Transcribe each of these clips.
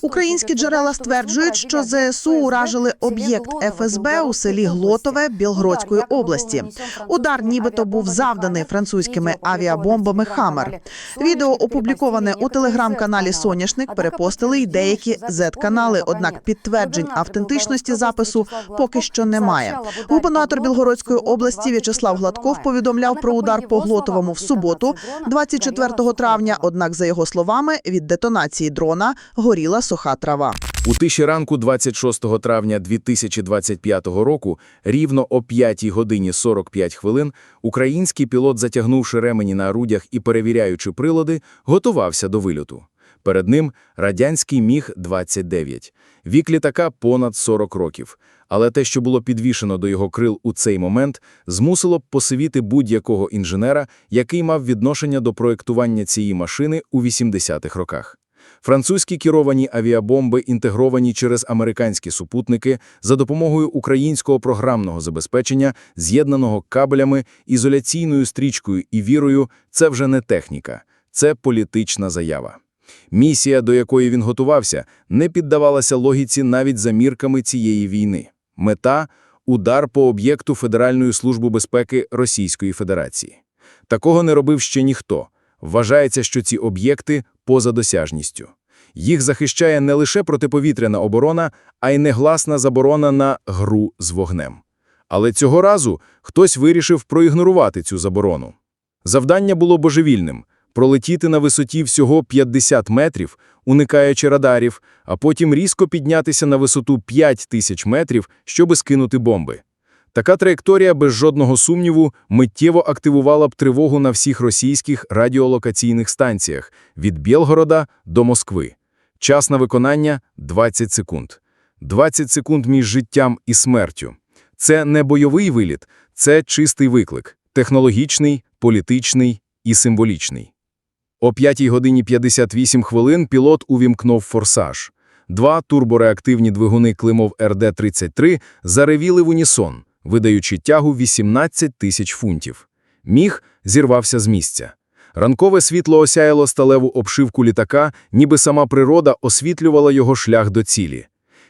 Українські джерела стверджують, що ЗСУ уражили об'єкт ФСБ у селі Глотове Білгородської області. Удар нібито був завданий французькими авіабомбами Хамер. Відео опубліковане у телеграм-каналі Соняшник. Перепостили й деякі зет-канали. Однак підтверджень автентичності запису поки що немає. Губернатор Білгородської області В'ячеслав Гладков повідомляв про удар по Глотовому в суботу, 24 травня. Однак, за його словами, від детонації дрона горіла суха трава. У тиші ранку 26 травня 2025 року, рівно о 5 годині 45 хвилин, український пілот, затягнувши ремені на орудях і перевіряючи прилади, готувався до вильоту. Перед ним радянський Міг-29. Вік літака понад 40 років. Але те, що було підвішено до його крил у цей момент, змусило б посивіти будь-якого інженера, який мав відношення до проєктування цієї машини у 80-х роках. Французькі керовані авіабомби інтегровані через американські супутники за допомогою українського програмного забезпечення, з'єднаного кабелями, ізоляційною стрічкою і вірою, це вже не техніка, це політична заява. Місія, до якої він готувався, не піддавалася логіці навіть за мірками цієї війни. Мета – удар по об'єкту Федеральної служби безпеки Російської Федерації. Такого не робив ще ніхто. Вважається, що ці об'єкти поза досяжністю. Їх захищає не лише протиповітряна оборона, а й негласна заборона на гру з вогнем. Але цього разу хтось вирішив проігнорувати цю заборону. Завдання було божевільним – пролетіти на висоті всього 50 метрів, уникаючи радарів, а потім різко піднятися на висоту 5 тисяч метрів, щоби скинути бомби. Така траєкторія, без жодного сумніву, миттєво активувала б тривогу на всіх російських радіолокаційних станціях від Білгорода до Москви. Час на виконання – 20 секунд. 20 секунд між життям і смертю. Це не бойовий виліт, це чистий виклик – технологічний, політичний і символічний. О 5 годині 58 хвилин пілот увімкнув форсаж. Два турбореактивні двигуни Климов РД-33 заревіли в унісон, видаючи тягу 18 тисяч фунтів. Міг зірвався з місця. Ранкове світло осяяло сталеву обшивку літака, ніби сама природа освітлювала його шлях до цілі.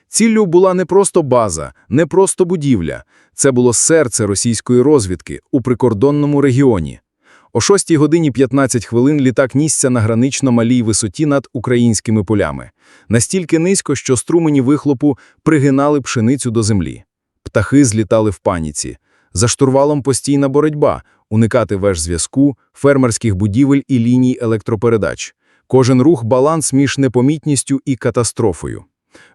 Ціллю була не просто база, не просто будівля. Це було серце російської розвідки у прикордонному регіоні. О 6 годині 15 хвилин літак нісся на гранично малій висоті над українськими полями. Настільки низько, що струмені вихлопу пригинали пшеницю до землі. Птахи злітали в паніці. За штурвалом постійна боротьба, уникати веж зв'язку, фермерських будівель і ліній електропередач. Кожен рух – баланс між непомітністю і катастрофою.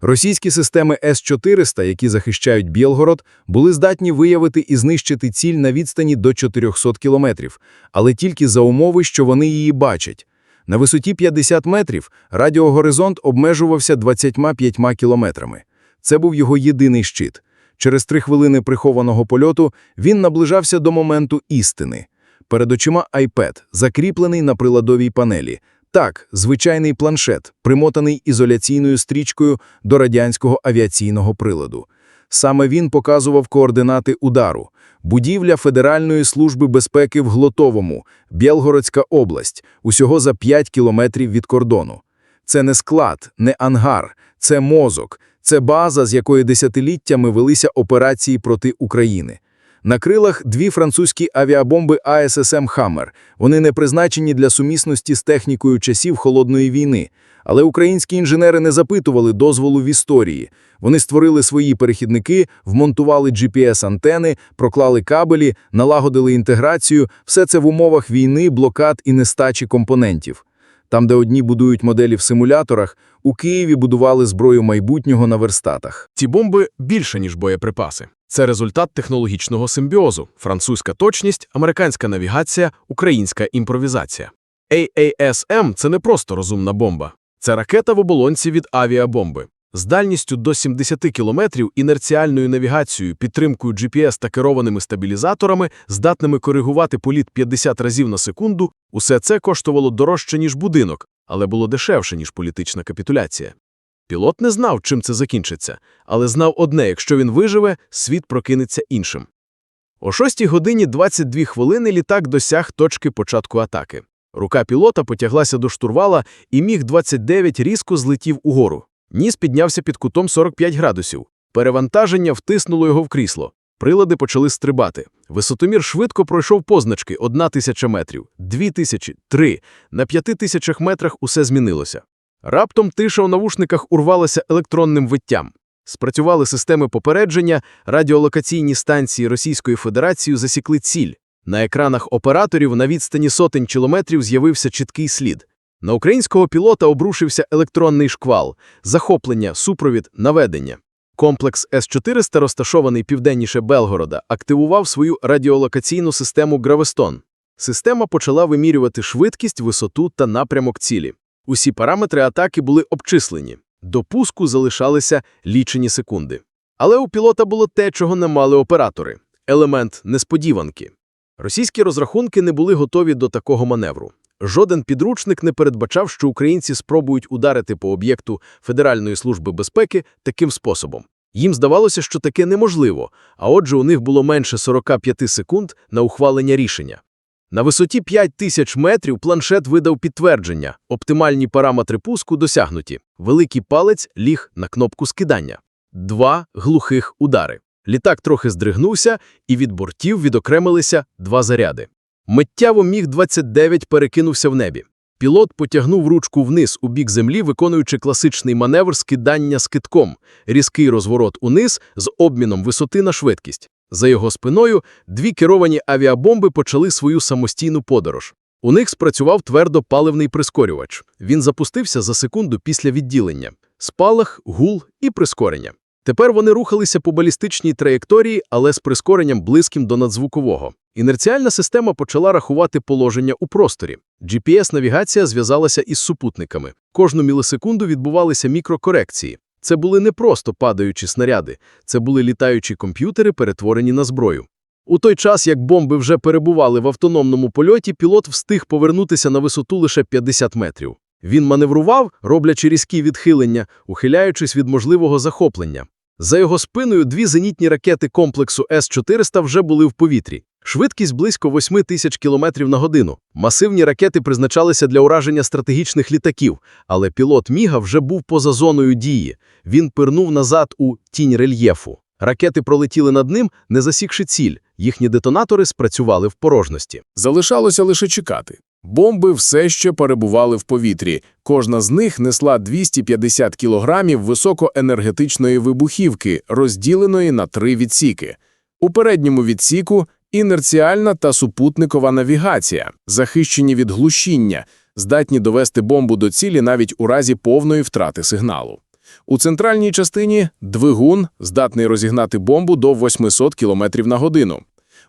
Російські системи С-400, які захищають Білгород, були здатні виявити і знищити ціль на відстані до 400 кілометрів, але тільки за умови, що вони її бачать. На висоті 50 метрів радіогоризонт обмежувався 25 кілометрами. Це був його єдиний щит. Через три хвилини прихованого польоту він наближався до моменту істини. Перед очима iPad, закріплений на приладовій панелі. Так, звичайний планшет, примотаний ізоляційною стрічкою до радянського авіаційного приладу. Саме він показував координати удару. Будівля Федеральної служби безпеки в Глотовому, Білгородська область, усього за 5 кілометрів від кордону. Це не склад, не ангар, це мозок, це база, з якої десятиліттями велися операції проти України. На крилах дві французькі авіабомби АССМ «Хаммер». Вони не призначені для сумісності з технікою часів Холодної війни. Але українські інженери не запитували дозволу в історії. Вони створили свої перехідники, вмонтували GPS-антени, проклали кабелі, налагодили інтеграцію. Все це в умовах війни, блокад і нестачі компонентів. Там, де одні будують моделі в симуляторах, у Києві будували зброю майбутнього на верстатах. Ці бомби більше, ніж боєприпаси. Це результат технологічного симбіозу, французька точність, американська навігація, українська імпровізація. AASM – це не просто розумна бомба. Це ракета в оболонці від авіабомби. З дальністю до 70 кілометрів, інерціальною навігацією, підтримкою GPS та керованими стабілізаторами, здатними коригувати політ 50 разів на секунду, усе це коштувало дорожче, ніж будинок, але було дешевше, ніж політична капітуляція. Пілот не знав, чим це закінчиться, але знав одне – якщо він виживе, світ прокинеться іншим. О 6 годині 22 хвилини літак досяг точки початку атаки. Рука пілота потяглася до штурвала, і Міг-29 різко злетів угору. Ніс піднявся під кутом 45 градусів. Перевантаження втиснуло його в крісло. Прилади почали стрибати. Висотомір швидко пройшов позначки – одна тисяча метрів, дві тисячі, три. На п'яти тисячах метрах усе змінилося. Раптом тиша у навушниках урвалася електронним виттям. Спрацювали системи попередження, радіолокаційні станції Російської Федерації засікли ціль. На екранах операторів на відстані сотень кілометрів з'явився чіткий слід. На українського пілота обрушився електронний шквал, захоплення, супровід, наведення. Комплекс С-400, розташований південніше Белгорода, активував свою радіолокаційну систему Гравестон. Система почала вимірювати швидкість, висоту та напрямок цілі. Усі параметри атаки були обчислені. До пуску залишалися лічені секунди. Але у пілота було те, чого не мали оператори – елемент несподіванки. Російські розрахунки не були готові до такого маневру. Жоден підручник не передбачав, що українці спробують ударити по об'єкту Федеральної служби безпеки таким способом. Їм здавалося, що таке неможливо, а отже у них було менше 45 секунд на ухвалення рішення. На висоті 5 тисяч метрів планшет видав підтвердження, оптимальні параметри пуску досягнуті. Великий палець ліг на кнопку скидання. Два глухих удари. Літак трохи здригнувся, і від бортів відокремилися два заряди. Миттєво Міг-29 перекинувся в небі. Пілот потягнув ручку вниз у бік землі, виконуючи класичний маневр скидання скидком, різкий розворот униз з обміном висоти на швидкість. За його спиною дві керовані авіабомби почали свою самостійну подорож. У них спрацював твердопаливний прискорювач. Він запустився за секунду після відділення. Спалах, гул і прискорення. Тепер вони рухалися по балістичній траєкторії, але з прискоренням близьким до надзвукового. Інерціальна система почала рахувати положення у просторі. GPS-навігація зв'язалася із супутниками. Кожну мілісекунду відбувалися мікрокорекції. Це були не просто падаючі снаряди, це були літаючі комп'ютери, перетворені на зброю. У той час, як бомби вже перебували в автономному польоті, пілот встиг повернутися на висоту лише 50 метрів. Він маневрував, роблячи різкі відхилення, ухиляючись від можливого захоплення. За його спиною дві зенітні ракети комплексу С-400 вже були в повітрі. Швидкість близько 8 тисяч кілометрів на годину. Масивні ракети призначалися для ураження стратегічних літаків, але пілот Міга вже був поза зоною дії. Він пирнув назад у тінь рельєфу. Ракети пролетіли над ним, не засікши ціль. Їхні детонатори спрацювали в порожності. Залишалося лише чекати. Бомби все ще перебували в повітрі. Кожна з них несла 250 кілограмів високоенергетичної вибухівки, розділеної на три відсіки. У передньому відсіку – інерціальна та супутникова навігація, захищені від глушіння, здатні довести бомбу до цілі навіть у разі повної втрати сигналу. У центральній частині – двигун, здатний розігнати бомбу до 800 км на годину.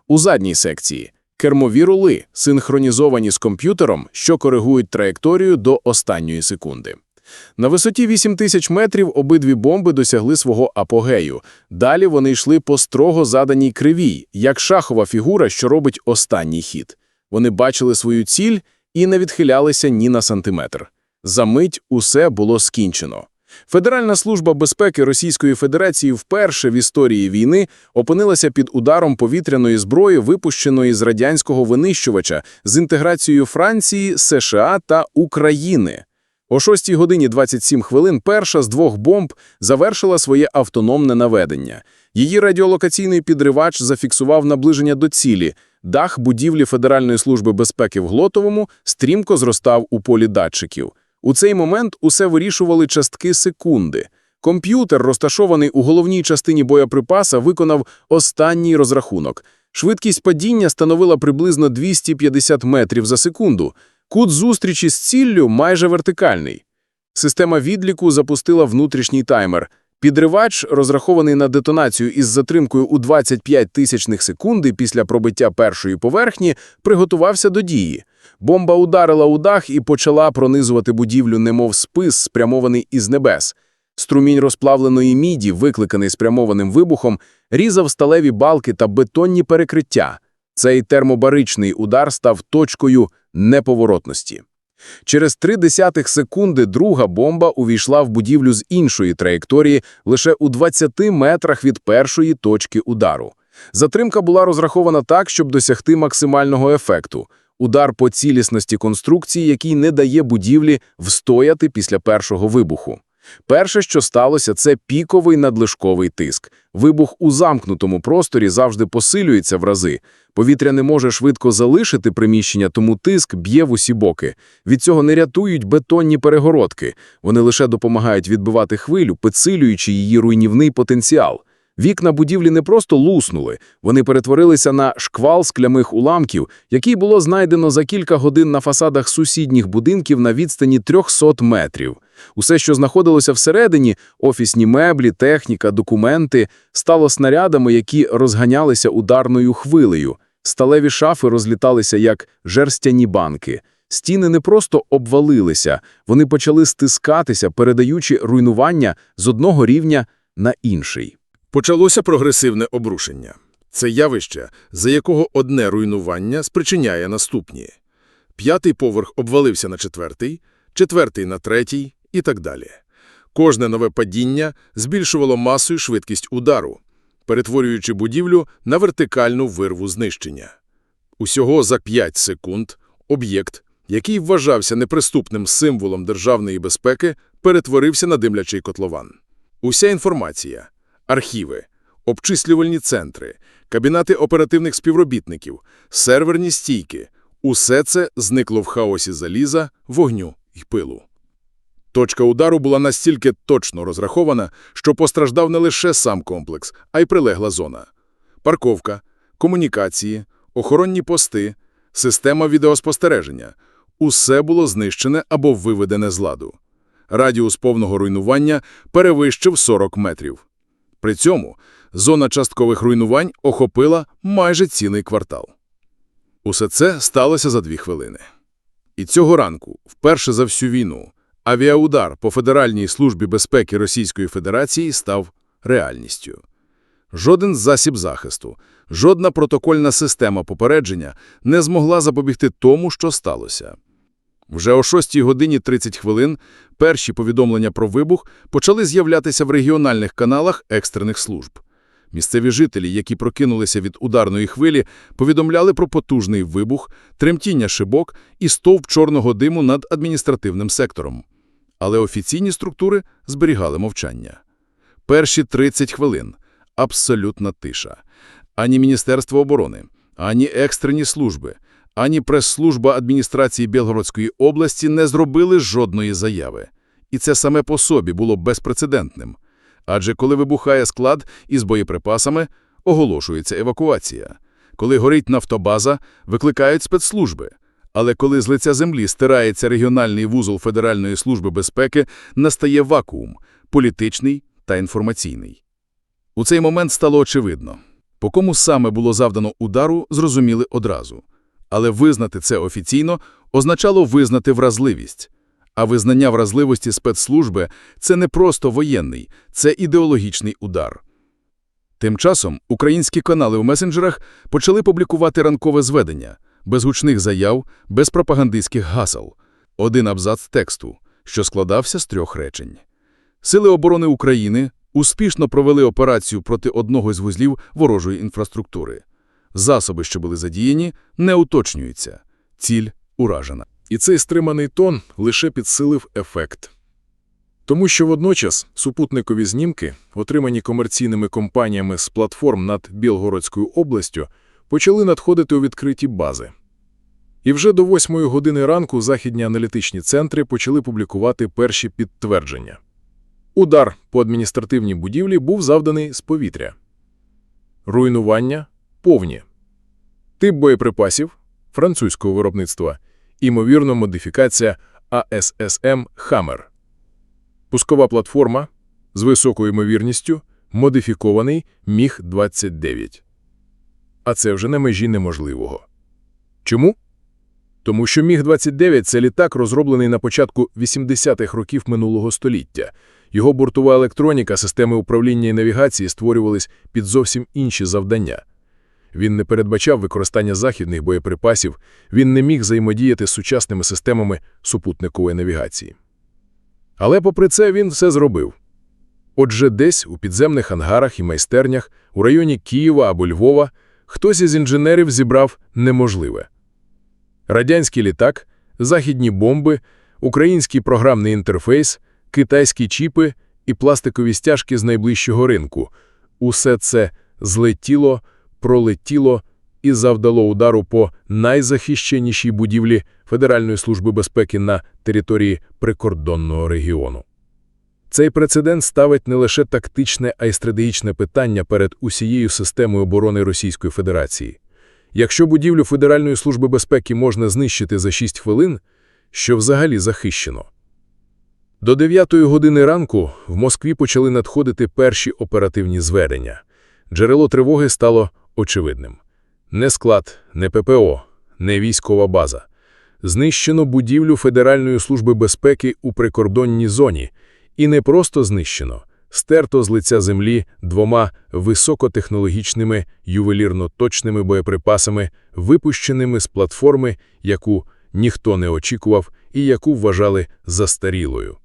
У задній секції – кермові рули, синхронізовані з комп'ютером, що коригують траєкторію до останньої секунди. На висоті 8000 метрів обидві бомби досягли свого апогею. Далі вони йшли по строго заданій кривій, як шахова фігура, що робить останній хід. Вони бачили свою ціль і не відхилялися ні на сантиметр. За мить усе було скінчено. Федеральна служба безпеки Російської Федерації вперше в історії війни опинилася під ударом повітряної зброї, випущеної з радянського винищувача з інтеграцією Франції, США та України. О 6 годині 27 хвилин перша з двох бомб завершила своє автономне наведення. Її радіолокаційний підривач зафіксував наближення до цілі. Дах будівлі Федеральної служби безпеки в Глотовому стрімко зростав у полі датчиків. У цей момент усе вирішували частки секунди. Комп'ютер, розташований у головній частині боєприпаса, виконав останній розрахунок. Швидкість падіння становила приблизно 250 метрів за секунду. Кут зустрічі з ціллю майже вертикальний. Система відліку запустила внутрішній таймер. Підривач, розрахований на детонацію із затримкою у 25 тисячних секунди після пробиття першої поверхні, приготувався до дії. Бомба ударила у дах і почала пронизувати будівлю, немов спис, спрямований із небес. Струмінь розплавленої міді, викликаний спрямованим вибухом, різав сталеві балки та бетонні перекриття. Цей термобаричний удар став точкою неповоротності. Через три десятих секунди друга бомба увійшла в будівлю з іншої траєкторії лише у 20 метрах від першої точки удару. Затримка була розрахована так, щоб досягти максимального ефекту – удар по цілісності конструкції, який не дає будівлі встояти після першого вибуху. Перше, що сталося, це піковий надлишковий тиск. Вибух у замкнутому просторі завжди посилюється в рази. Повітря не може швидко залишити приміщення, тому тиск б'є в усі боки. Від цього не рятують бетонні перегородки. Вони лише допомагають відбивати хвилю, підсилюючи її руйнівний потенціал. Вікна будівлі не просто луснули, вони перетворилися на шквал склямих уламків, який було знайдено за кілька годин на фасадах сусідніх будинків на відстані 300 метрів. Усе, що знаходилося всередині – офісні меблі, техніка, документи – стало снарядами, які розганялися ударною хвилею. Сталеві шафи розліталися як жерстяні банки. Стіни не просто обвалилися, вони почали стискатися, передаючи руйнування з одного рівня на інший. Почалося прогресивне обрушення. Це явище, за якого одне руйнування спричиняє наступні. П'ятий поверх обвалився на четвертий, четвертий на третій і так далі. Кожне нове падіння збільшувало масу і швидкість удару, перетворюючи будівлю на вертикальну вирву знищення. Усього за 5 секунд об'єкт, який вважався неприступним символом державної безпеки, перетворився на димлячий котлован. Уся інформація – архіви, обчислювальні центри, кабінети оперативних співробітників, серверні стійки – усе це зникло в хаосі заліза, вогню і пилу. Точка удару була настільки точно розрахована, що постраждав не лише сам комплекс, а й прилегла зона. Парковка, комунікації, охоронні пости, система відеоспостереження – усе було знищене або виведене з ладу. Радіус повного руйнування перевищив 40 метрів. При цьому зона часткових руйнувань охопила майже цілий квартал. Усе це сталося за дві хвилини. І цього ранку, вперше за всю війну, авіаудар по Федеральній службі безпеки Російської Федерації став реальністю. Жоден засіб захисту, жодна протокольна система попередження не змогла запобігти тому, що сталося. Вже о 6 годині 30 хвилин перші повідомлення про вибух почали з'являтися в регіональних каналах екстрених служб. Місцеві жителі, які прокинулися від ударної хвилі, повідомляли про потужний вибух, тремтіння шибок і стовп чорного диму над адміністративним сектором. Але офіційні структури зберігали мовчання. Перші 30 хвилин – абсолютна тиша. Ані Міністерство оборони, ані екстрені служби, ані прес-служба адміністрації Білгородської області не зробили жодної заяви. І це саме по собі було безпрецедентним. Адже коли вибухає склад із боєприпасами, оголошується евакуація. Коли горить нафтобаза, викликають спецслужби. Але коли з лиця землі стирається регіональний вузол Федеральної служби безпеки, настає вакуум – політичний та інформаційний. У цей момент стало очевидно. По кому саме було завдано удару, зрозуміли одразу. Але визнати це офіційно означало визнати вразливість. А визнання вразливості спецслужби – це не просто воєнний, це ідеологічний удар. Тим часом українські канали в месенджерах почали публікувати ранкове зведення, без гучних заяв, без пропагандистських гасел. Один абзац тексту, що складався з трьох речень. Сили оборони України успішно провели операцію проти одного з вузлів ворожої інфраструктури. Засоби, що були задіяні, не уточнюються. Ціль уражена. І цей стриманий тон лише підсилив ефект. Тому що водночас супутникові знімки, отримані комерційними компаніями з платформ над Білгородською областю, почали надходити у відкриті бази. І вже до восьмої години ранку західні аналітичні центри почали публікувати перші підтвердження. Удар по адміністративній будівлі був завданий з повітря. Руйнування повні. Тип боєприпасів французького виробництва, імовірно, модифікація АССМ «Хаммер». Пускова платформа з високою ймовірністю модифікований Міг-29. А це вже на межі неможливого. Чому? Тому що Міг-29 – це літак, розроблений на початку 80-х років минулого століття. Його бортова електроніка, системи управління і навігації створювались під зовсім інші завдання. Він не передбачав використання західних боєприпасів, він не міг взаємодіяти з сучасними системами супутникової навігації. Але попри це він все зробив. Отже, десь у підземних ангарах і майстернях, у районі Києва або Львова, хтось із інженерів зібрав неможливе. Радянський літак, західні бомби, український програмний інтерфейс китайські чіпи і пластикові стяжки з найближчого ринку. Усе це злетіло, пролетіло і завдало удару по найзахищенішій будівлі Федеральної служби безпеки на території прикордонного регіону. Цей прецедент ставить не лише тактичне, а й стратегічне питання перед усією системою оборони Російської Федерації. Якщо будівлю Федеральної служби безпеки можна знищити за 6 хвилин, що взагалі захищено? До 9 години ранку в Москві почали надходити перші оперативні зведення. Джерело тривоги стало очевидним. Не склад, не ППО, не військова база. Знищено будівлю Федеральної служби безпеки у прикордонній зоні. І не просто знищено, стерто з лиця землі двома високотехнологічними ювелірно-точними боєприпасами, випущеними з платформи, яку ніхто не очікував і яку вважали застарілою.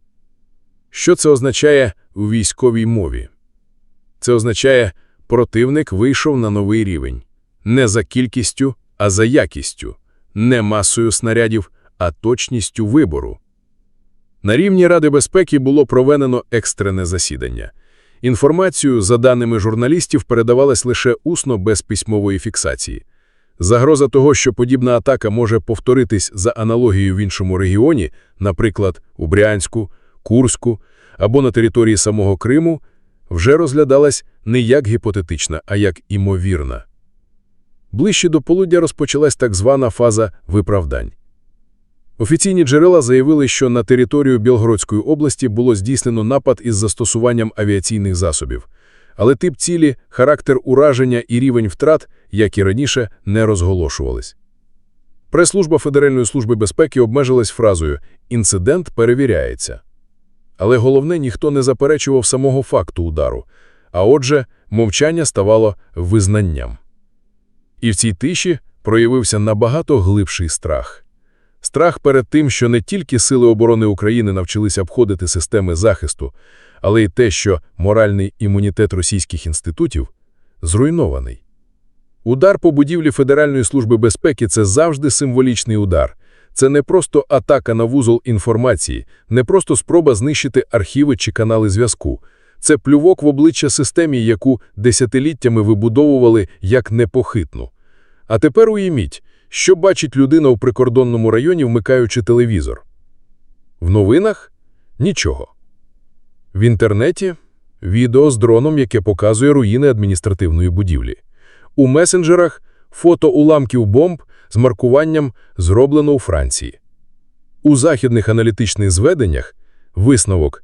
Що це означає у військовій мові? Це означає, противник вийшов на новий рівень. Не за кількістю, а за якістю. Не масою снарядів, а точністю вибору. На рівні Ради безпеки було проведено екстрене засідання. Інформацію, за даними журналістів, передавалась лише усно без письмової фіксації. Загроза того, що подібна атака може повторитись за аналогією в іншому регіоні, наприклад, у Брянську, Курську або на території самого Криму, вже розглядалась не як гіпотетична, а як імовірна. Ближче до полудня розпочалась так звана фаза виправдань. Офіційні джерела заявили, що на територію Білгородської області було здійснено напад із застосуванням авіаційних засобів. Але тип цілі, характер ураження і рівень втрат, як і раніше, не розголошувались. Прес-служба Федеральної служби безпеки обмежилась фразою «інцидент перевіряється». Але головне, ніхто не заперечував самого факту удару, а отже, мовчання ставало визнанням. І в цій тиші проявився набагато глибший страх. Страх перед тим, що не тільки Сили оборони України навчилися обходити системи захисту, але й те, що моральний імунітет російських інститутів зруйнований. Удар по будівлі Федеральної служби безпеки – це завжди символічний удар. Це не просто атака на вузол інформації, не просто спроба знищити архіви чи канали зв'язку. Це плювок в обличчя системі, яку десятиліттями вибудовували як непохитну. А тепер уявіть, що бачить людина у прикордонному районі, вмикаючи телевізор? В новинах – нічого. В інтернеті – відео з дроном, яке показує руїни адміністративної будівлі. У месенджерах – фото уламків бомб з маркуванням «Зроблено у Франції». У західних аналітичних зведеннях – висновок –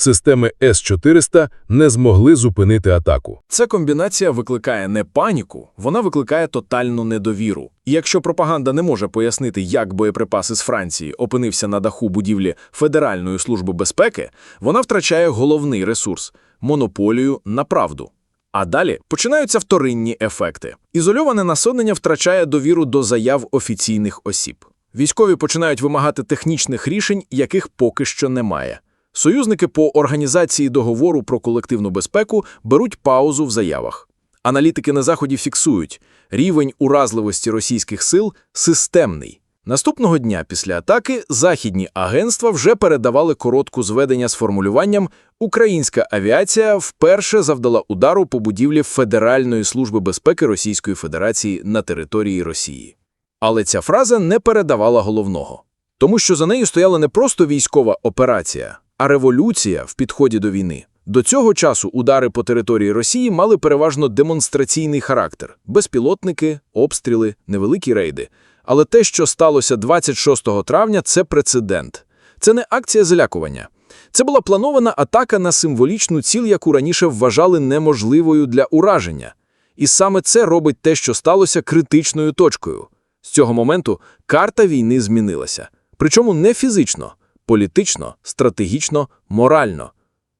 системи С-400 не змогли зупинити атаку. Ця комбінація викликає не паніку, вона викликає тотальну недовіру. І якщо пропаганда не може пояснити, як боєприпас із Франції опинився на даху будівлі Федеральної служби безпеки, вона втрачає головний ресурс – монополію на правду. А далі починаються вторинні ефекти. Ізольоване насонення втрачає довіру до заяв офіційних осіб. Військові починають вимагати технічних рішень, яких поки що немає. Союзники по організації договору про колективну безпеку беруть паузу в заявах. Аналітики на Заході фіксують, рівень уразливості російських сил системний. Наступного дня після атаки західні агентства вже передавали коротку зведення з формулюванням «Українська авіація вперше завдала удару по будівлі Федеральної служби безпеки Російської Федерації на території Росії». Але ця фраза не передавала головного. Тому що за нею стояла не просто військова операція, а революція в підході до війни. До цього часу удари по території Росії мали переважно демонстраційний характер – безпілотники, обстріли, невеликі рейди. Але те, що сталося 26 травня – це прецедент. Це не акція залякування. Це була планована атака на символічну ціль, яку раніше вважали неможливою для ураження. І саме це робить те, що сталося критичною точкою. З цього моменту карта війни змінилася. Причому не фізично, політично, стратегічно, морально.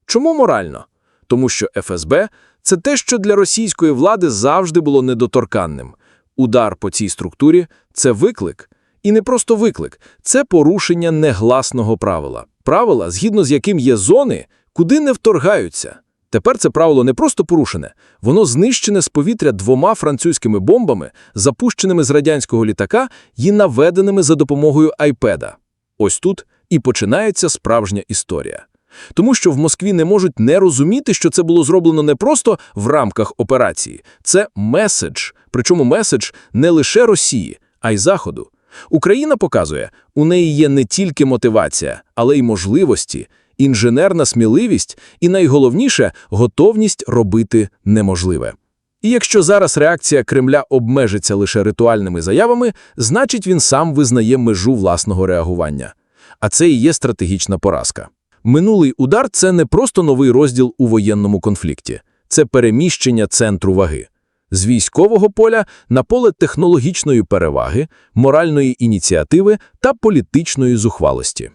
Чому морально? Тому що ФСБ – це те, що для російської влади завжди було недоторканним. Удар по цій структурі – це виклик. І не просто виклик – це порушення негласного правила. Правила, згідно з яким є зони, куди не вторгаються. Тепер це правило не просто порушене, воно знищене з повітря двома французькими бомбами, запущеними з радянського літака і наведеними за допомогою айпеда. Ось тут і починається справжня історія. Тому що в Москві не можуть не розуміти, що це було зроблено не просто в рамках операції. Це меседж, причому меседж не лише Росії, а й Заходу. Україна показує, у неї є не тільки мотивація, але й можливості, інженерна сміливість і, найголовніше, готовність робити неможливе. І якщо зараз реакція Кремля обмежиться лише ритуальними заявами, значить він сам визнає межу власного реагування. А це і є стратегічна поразка. Минулий удар – це не просто новий розділ у воєнному конфлікті. Це переміщення центру ваги. З військового поля на поле технологічної переваги, моральної ініціативи та політичної зухвалості.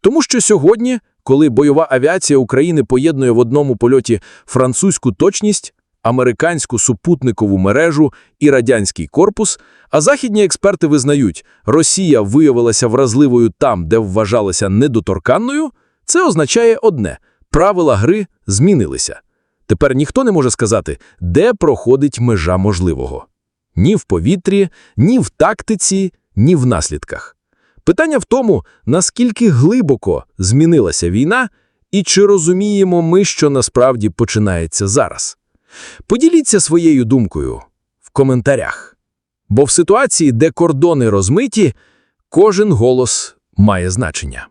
Тому що сьогодні, коли бойова авіація України поєднує в одному польоті французьку точність, американську супутникову мережу і радянський корпус, а західні експерти визнають, Росія виявилася вразливою там, де вважалася недоторканною, це означає одне – правила гри змінилися. Тепер ніхто не може сказати, де проходить межа можливого. Ні в повітрі, ні в тактиці, ні в наслідках. Питання в тому, наскільки глибоко змінилася війна і чи розуміємо ми, що насправді починається зараз. Поділіться своєю думкою в коментарях. Бо в ситуації, де кордони розмиті, кожен голос має значення.